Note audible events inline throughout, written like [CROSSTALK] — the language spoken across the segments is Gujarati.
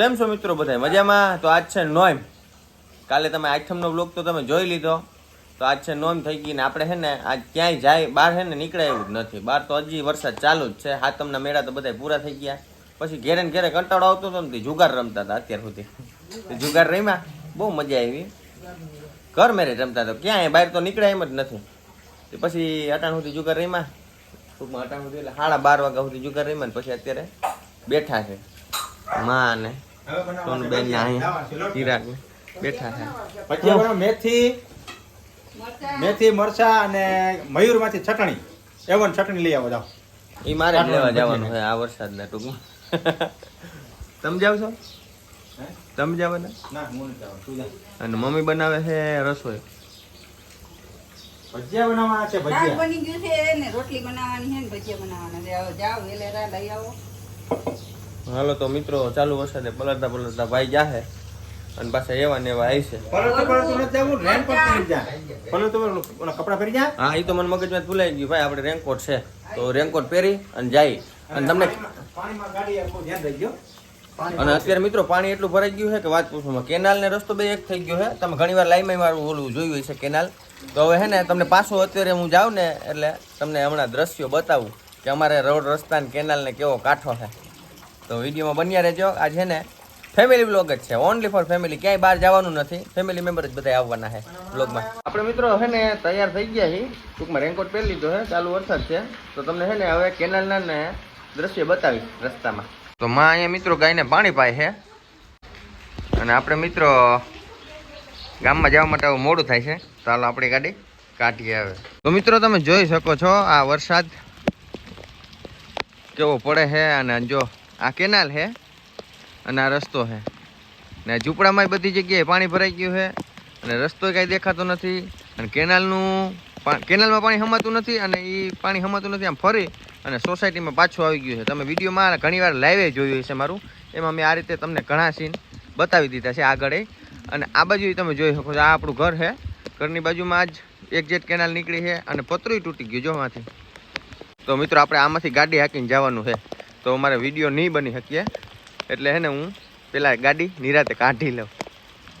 કેમ છો મિત્રો બધા મજામાં? તો આજ છે નોમ. કાલે તમે આઠમનો બ્લોગ તો તમે જોઈ લીધો. તો આજ છે નોમ થઈ ગઈ ને આપણે છે ને આજ ક્યાંય જાય, બહાર છે ને નીકળે એવું જ નથી. બહાર તો હજી વરસાદ ચાલુ જ છે. હાથમના મેળા તો બધા પૂરા થઈ ગયા. પછી ઘેરે ઘેરે કંટાળો આવતો હતો ને જુગાર રમતા હતા અત્યાર સુધી. જુગાર રમ્યા. બહુ મજા આવી. ઘર મેરે રમતા તો ક્યાંય બહાર તો નીકળે એમ જ નથી. પછી અટાણ સુધી જુગાર રમ્યા. ટૂંકમાં અટાણ સુધી એટલે સાડા બાર વાગ્યા સુધી જુગાર રમ્યા ને પછી અત્યારે બેઠા છે. માં ને સોનબેન ને અહીંયા ચિરાગ બેઠા છે. ભજીયા બનાવો મેથી મેથી મરચા અને મયુરમાંથી ચટણી. એવન ચટણી લઈ આવો જાઓ. એ મારે લેવા જવાનું છે આ વરસાદના ટૂંકમાં. તમે જાવ છો? તમે જાવ ને? ના હું નથી આવવાનું, તું જા. અને મમ્મી બનાવે છે રસોઈ. ભજીયા બનાવવાના છે ભજીયા. બની ગયું છે ને રોટલી બનાવવાની છે ને ભજીયા બનાવવાના છે. જાવ વેલેરા લઈ આવો. હાલો તો મિત્રો ચાલુ વરસાદે પલળતા પલળતા ભાઈ જાહે અને પાછા એવા ને એવા આવી છે કપડાં પહેરી જા. હા એ તો મને મગજમાં જ ભૂલાઈ ગયું ભાઈ આપણે રેનકોટ છે. તો રેનકોટ પહેરી અને જાય. અને તમને અને અત્યારે મિત્રો પાણી એટલું ભરાઈ ગયું છે કે વાત પૂછવામાં કેનાલ ને રસ્તો બે એક થઈ ગયો છે. તમે ઘણીવાર લાઈમાં મારું ઓલું જોયું હોય છે કેનાલ. તો હવે હે ને તમને પાછો અત્યારે હું જાઉં ને એટલે તમને હમણાં દ્રશ્યો બતાવું કે અમારે રોડ રસ્તા ને કેનાલ ને કેવો કાંઠો છે. તો વિડીયોમાં બન્યા રહેજો. આ છે ને ફેમિલી બ્લોગ જ છે. ઓનલી ફોર ફેમિલી ક્યાંય બહાર જવાનું નથી. ફેમિલી મેમ્બર જ બધા આવવાના છે બ્લોગમાં આપણે મિત્રો છે ને તૈયાર થઈ ગયા છીએ. ટૂંકમાં રેનકોટ પહેરી લીધો છે. ચાલુ વરસાદ છે. તો તમને છે ને હવે કેનાલના ને દ્રશ્ય બતાવીશ રસ્તામાં. તો માં અહીંયા મિત્રો ગાયને પાણી પાય છે. અને આપણે મિત્રો ગામમાં જવા માટે મોડું થાય છે. ચાલો આપણી ગાડી કાઢીએ હવે. તો મિત્રો તમે જોઈ શકો છો આ વરસાદ કેવો પડે છે અને જો આ કેનાલ છે અને આ રસ્તો છે ને ઝૂંપડામાં બધી જગ્યાએ પાણી ભરાઈ ગયું છે અને રસ્તો કાંઈ દેખાતો નથી અને કેનાલનું કેનાલમાં પાણી હમાતું નથી અને એ પાણી હમાતું નથી, આમ ફરી અને સોસાયટીમાં પાછું આવી ગયું છે. તમે વિડીયોમાં ઘણીવાર લાઈવે જોયું છે મારું. એમાં મેં આ રીતે તમને ઘણા સીન બતાવી દીધા છે આગળ અને આ બાજુ તમે જોઈ શકો છો, આ આપણું ઘર છે ઘરની બાજુમાં જ એક જેટ કેનાલ નીકળી છે અને પતરું તૂટી ગયું જોમાંથી તો મિત્રો, આપણે આમાંથી ગાડી હાંકીને જવાનું છે. તો અમારે વીડિયો નહીં બની શકીએ. એટલે હે ને હું પેલા ગાડી નિરાતે કાઢી લઉં.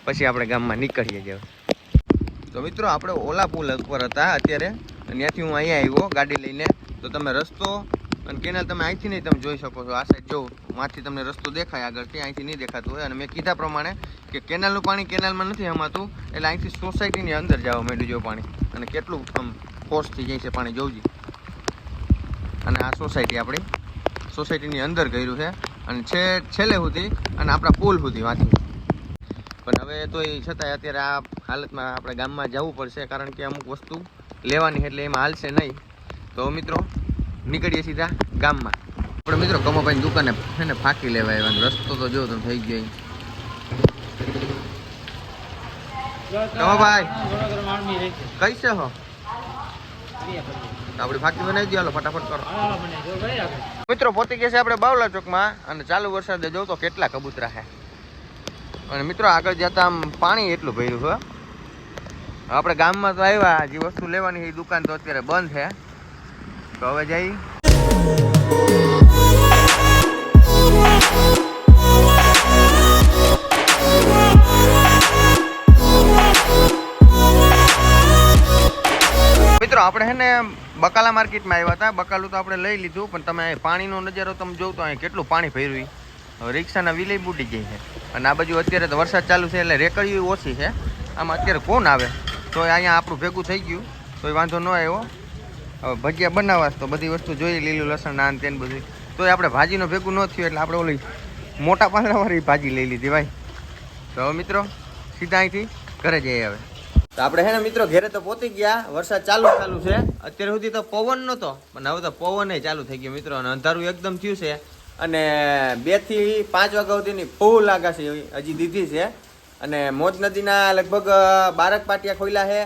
પછી આપણે ગામમાં નીકળીએ જવા. તો મિત્રો, આપણે ઓલા પુલ ઉપર હતા અત્યારે ત્યાંથી હું અહીંયા આવ્યો ગાડી લઈને. તો તમે રસ્તો અને કેનાલ તમે અહીંથી નહીં તમે જોઈ શકો છો. આ સાઈડ જો માંથી તમને રસ્તો દેખાય આગળથી અહીંથી નહીં દેખાતું હોય. અને મેં કીધા પ્રમાણે કે કેનાલનું પાણી કેનાલમાં નથી હમાતું, એટલે અહીંથી સોસાયટીની અંદર જવા માંડ્યું જો પાણી. અને કેટલું આમ ફોર્સથી જાય છે પાણી જોવું અને આ સોસાયટી આપણી સોસાયટીની અંદર ગયું છે. અને છે, છેલ્લે સુધી અને આપણા પુલ સુધી વાંચ્યું પણ હવે તો એ છતાંય અત્યારે આ હાલતમાં આપણે ગામમાં જવું પડશે, કારણ કે અમુક વસ્તુ લેવાની એટલે એમાં હાલશે નહીં. તો મિત્રો, નીકળીએ સીધા ગામમાં. આપણે મિત્રો કમોભાઈની દુકાને છે ને ફાંકી લેવા આવ્યા રસ્તો તો જો તમે થઈ ગયો કમોભાઈ કઈ છે હો? આપણી ફાંકી બનાવી દો ફટાફટ કરો. મિત્રો, પોતી ગયા છે આપણે બાવલા ચોકમાં અને ચાલુ વરસાદે જોઉં તો કેટલા કબૂતરા છે. અને મિત્રો, આગળ જતા આમ પાણી એટલું ભર્યું છે. આપણે ગામમાં તો આવ્યા જે વસ્તુ લેવાની એ દુકાન તો અત્યારે બંધ છે. તો હવે જઈ. મિત્રો, આપણે છે ને બકાલા માર્કેટમાં આવ્યા હતા. બકાલું તો આપણે લઈ લીધું, પણ તમે અહીં પાણીનો નજારો તમે જોવ તો અહીં કેટલું પાણી હવે રિક્ષાના વિલય બૂટી ગઈ છે. અને આ બાજુ અત્યારે તો વરસાદ ચાલુ છે એટલે રેકડીઓ ઓછી છે. આમાં અત્યારે કોણ આવે? તો અહીંયા આપણું ભેગું થઈ ગયું. તો એ વાંધો ન આવ્યો. હવે ભજીયા બનાવવા તો બધી વસ્તુ જોઈએ લીલું લસણ, નાન તેન બધું તો આપણે ભાજીનો ભેગું ન થયું એટલે આપણે ઓલી મોટા પાંદરાવાળી ભાજી લઈ લીધી, ભાઈ. તો મિત્રો, સીધા અહીંથી ઘરે જઈએ હવે. તો આપણે હે ને મિત્રો ઘરે તો પહોંચી ગયા, વરસાદ ચાલુ ચાલુ છે. અત્યાર સુધી તો પવન નહોતો, પણ હવે તો પવન ચાલુ થઈ ગયો મિત્રો, અને અંધારું એકદમ થયું છે. અને બેથી પાંચ વાગ્યા સુધીની ફૂલ આગાશી હજી દીધી છે. અને મોજ નદીના લગભગ બારક પાટિયા ખોલ્યા છે.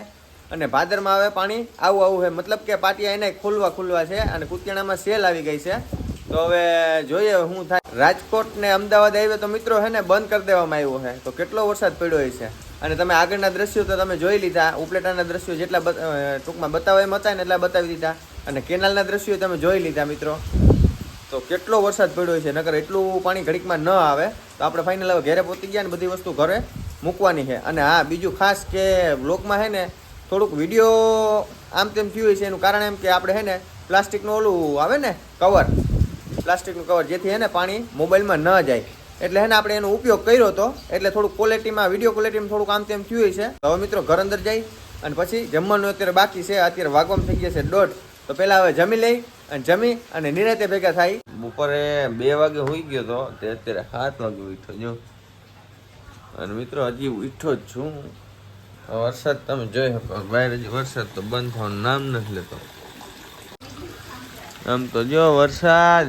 અને ભાદરમાં હવે પાણી, આવું આવું છે. મતલબ કે પાટિયા એને ખુલવા ખુલવા છે, અને કુતિયાણામાં સેલ આવી ગઈ છે. તો હવે જોઈએ શું થાય. રાજકોટ ને અમદાવાદ આવ્યો તો મિત્રો છે ને બંધ કરી દેવામાં આવ્યો છે. તો કેટલો વરસાદ પડ્યો છે? અને તમે આગળના દ્રશ્યો તો તમે જોઈ લીધા. ઉપલેટાના દ્રશ્યો જેટલા ટૂંકમાં બતાવવા એમ હતા ને એટલા બતાવી દીધા. અને કેનાલના દ્રશ્યો તમે જોઈ લીધા મિત્રો. તો કેટલો વરસાદ પડ્યો છે? નકર એટલું પાણી ઘડીકમાં ન આવે. તો આપણે ફાઇનલ હવે ઘરે પહોંચી ગયા ને બધી વસ્તુ ઘરે મૂકવાની છે. અને હા, બીજું ખાસ કે બ્લોગમાં છે ને થોડુંક વીડિયો આમ તેમ થયું હોય છે. એનું કારણ એમ કે આપણે છે ને પ્લાસ્ટિકનું ઓલું આવે ને કવર પ્લાસ્ટિકનું કવર જેથી એને પાણી મોબાઈલમાં ન જાય. એટલે એને આપણે એનો ઉપયોગ કર્યો હતો એટલે થોડુંક ક્વોલિટીમાં વીડિયો ક્વોલિટીમાં થોડુંક આમ તેમ થયું છે હવે મિત્રો ઘર અંદર જાય અને પછી જમવાનું અત્યારે બાકી છે, અત્યારે વાગવામાં થઈ ગયા છે દોઢ. તો પહેલાં હવે જમી લઈ અને જમી અને નિરાતે ભેગા થાય. બપોરે બે વાગે હોઈ ગયો તો, તે અત્યારે સાત વાગે ઉઠો જો. અને મિત્રો હજી ઉઠો જ છું. વરસાદ તમે જોઈ શકો બહાર હજી વરસાદ તો બંધ થવાનું નામ નથી લેતો. આમ તો જો વરસાદ.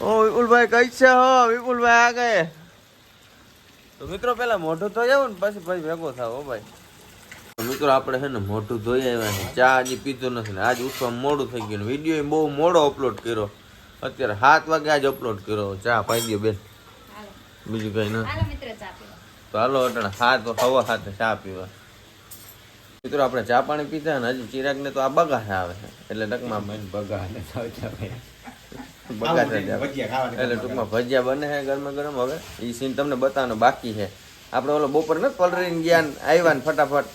ઓ વિપુલભાઈ કઈ છે હો? વિપુલભાઈ આ ગયે તો મિત્રો પેલા મોઢું ધોઈ આવો ને પછી ભાઈ ભેગો થાવ હો ભાઈ. મિત્રો આપણે છે ને મોઢું ધોઈ આવ્યા છે ચા હજી પીતો નથી ને આજ ઉઠવા મોડું થઈ ગયું વીડિયો બહુ મોડો અપલોડ કર્યો. અત્યારે સાત વાગે આજ અપલોડ કર્યો. ચા પાઈ દો બેન. બીજું કઈ ના. હાલો મિત્ર ચા પીવા. તો હાલો અટણ હાથ હવા હાથે ચા પીવા. મિત્રો આપણે ચા પાણી પીતા ને હજી ચિરાગ ને તો આ બગાસ આવે છે. એટલે ટકમાં બગા અને ચાવ ચાવ બગાસ જ આવે ભજીયા એટલે ટૂંકમાં ભજીયા બને છે ગરમ ગરમ. હવે એ સીન તમને બતાવવાનો બાકી છે આપણે ઓલો બપોર ને પલરીને ગયા આવ્યા ને ફટાફટ.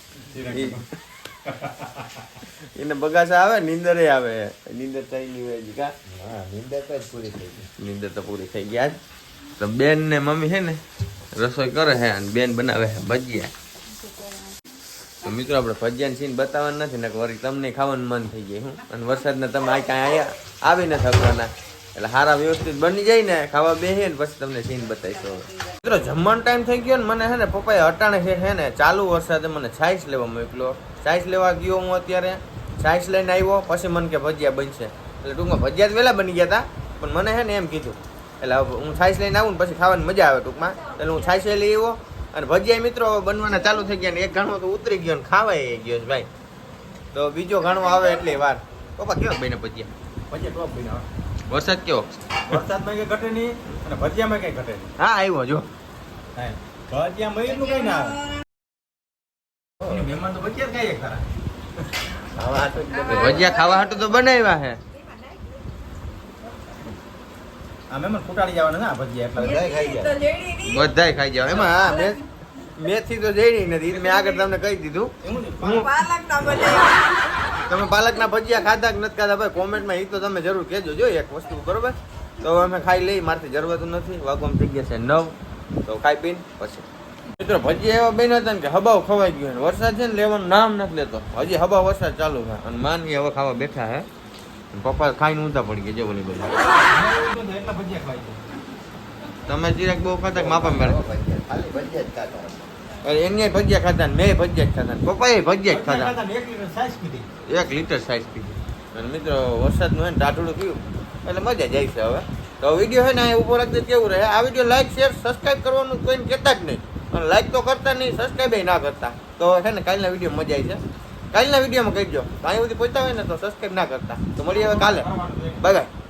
[LAUGHS] એને બગાસા આવે નીંદરે આવે. નીંદર થઈ ગઈ હોય કા? હા તો પૂરી થઈ ગઈ. નીંદર તો પૂરી થઈ ગયા તો બેન ને મમ્મી છે ને રસોઈ કરે છે અને બેન બનાવે છે ભજીયા. તો મિત્રો આપણે ભજીયાની સીન બતાવવાનું નથી ને વળી તમને ખાવાનું મન થઈ ગયું હું. અને વરસાદના તમે આ કાંઈ આયા આવી ન શકવાના એટલે સારા વ્યવસ્થિત બની જાય ને, ખાવા બેસીએ ને પછી તમને સીન બતાવીશું. મિત્રો, જમવાનો ટાઈમ થઈ ગયો ને, મને છે ને પપ્પાએ અટાણે છે છે ને ચાલુ વરસાદે મને છાઈસ લેવા મોકલ્યો. છાઈસ લેવા ગયો હું અત્યારે. છાઈસ લઈને આવ્યો, પછી મને કે ભજીયા બનશે. એટલે ટૂંકમાં ભજીયા જ વહેલા બની ગયા હતા પણ મને છે ને એમ કીધું. એટલે હવે હું છાઈસ લઈને આવું ને પછી ખાવાની મજા આવે ટૂંકમાં. એટલે હું છાઈસ લઈ આવ્યો અને ભજીયા મિત્રો બનવાના ચાલુ થઈ ગયા ને, એક ઘણો તો ઉતરી ગયો ને ખાવાય ગયો છે ભાઈ. તો બીજો ઘણો આવે એટલી વાર. પપ્પા, કેવા બને ભજીયા? ભજીયા ટોપ બન્યા વરસાદ કેવો? વરસાદમાં કઈ ઘટે નહીં અને ભજીયામાં કઈ ઘટે નહીં. હા આવ્યો જો. ભજીયા મયુરનું કઈ ના આવે. મહેમાન તો ભજીયા ખાઈએ ખરા. ભજીયા ખાવા હાટુ તો બનાવ્યા હે. આ મહેમાન ફૂટાડી જવાના ના ભજીયા એટલે. બધા ખાઈ જાય તો બધાય ખાઈ જાવ એમાં હા મેં મેથી તો જઈ નથી. મેં આગળ તમને કહી દીધું. હું પાલક ના બનાવ્યા. તમે પાલકના ભજીયા ખાધા કે નથી ખાધા? ભાઈ, કોમેન્ટમાં એ તો તમે જરૂર કહેજો. જો એક વસ્તુ બરોબર? તો અમે ખાઈ લઈ મારથી જરૂરત નથી. વાગવામાં થઈ ગયા છે નવ. તો ખાઈ પીને પછી. મિત્રો, ભજીયા એવા બન્યા હતા ને કે હબાવ ખવાઈ ગયો વરસાદ છે ને લેવાનું નામ નથી લેતો. હજી હબાવ વરસાદ ચાલુ છે. અને માનવી હવે ખાવા બેઠા હે પપ્પા ખાઈને ઊંધા પડી ગયા જેવું બધી તમે જીરાક બહુ ખાતા માપા મેળે ખાલી ભજીયા જ ખાતા એને ભજીયા ખાતા ને મેં ભજીયા ખાતા ને પપ્પાએ ભજીયા ખાતા એક લીટર સાઈઝ પીધી. અને મિત્રો વરસાદનું હોય ને ટાટુડું પીવું એટલે મજા જાય છે હવે. તો વીડિયો છે ને ઉપર જ કેવું રહે. આ વીડિયો લાઈક શેર સબસ્ક્રાઈબ કરવાનું કોઈને કહેતા જ નહીં. અને લાઈક તો કરતા નહીં સબસ્ક્રાઈબ ના કરતા. તો છે ને કાલના વીડિયો મજા આવી છે કાલના વિડીયોમાં કહેજો. દો કાંઈ સુધી પહોંચતા હોય ને તો સબસ્ક્રાઈબ ના કરતા. તો મળીએ હવે કાલે. Bye bye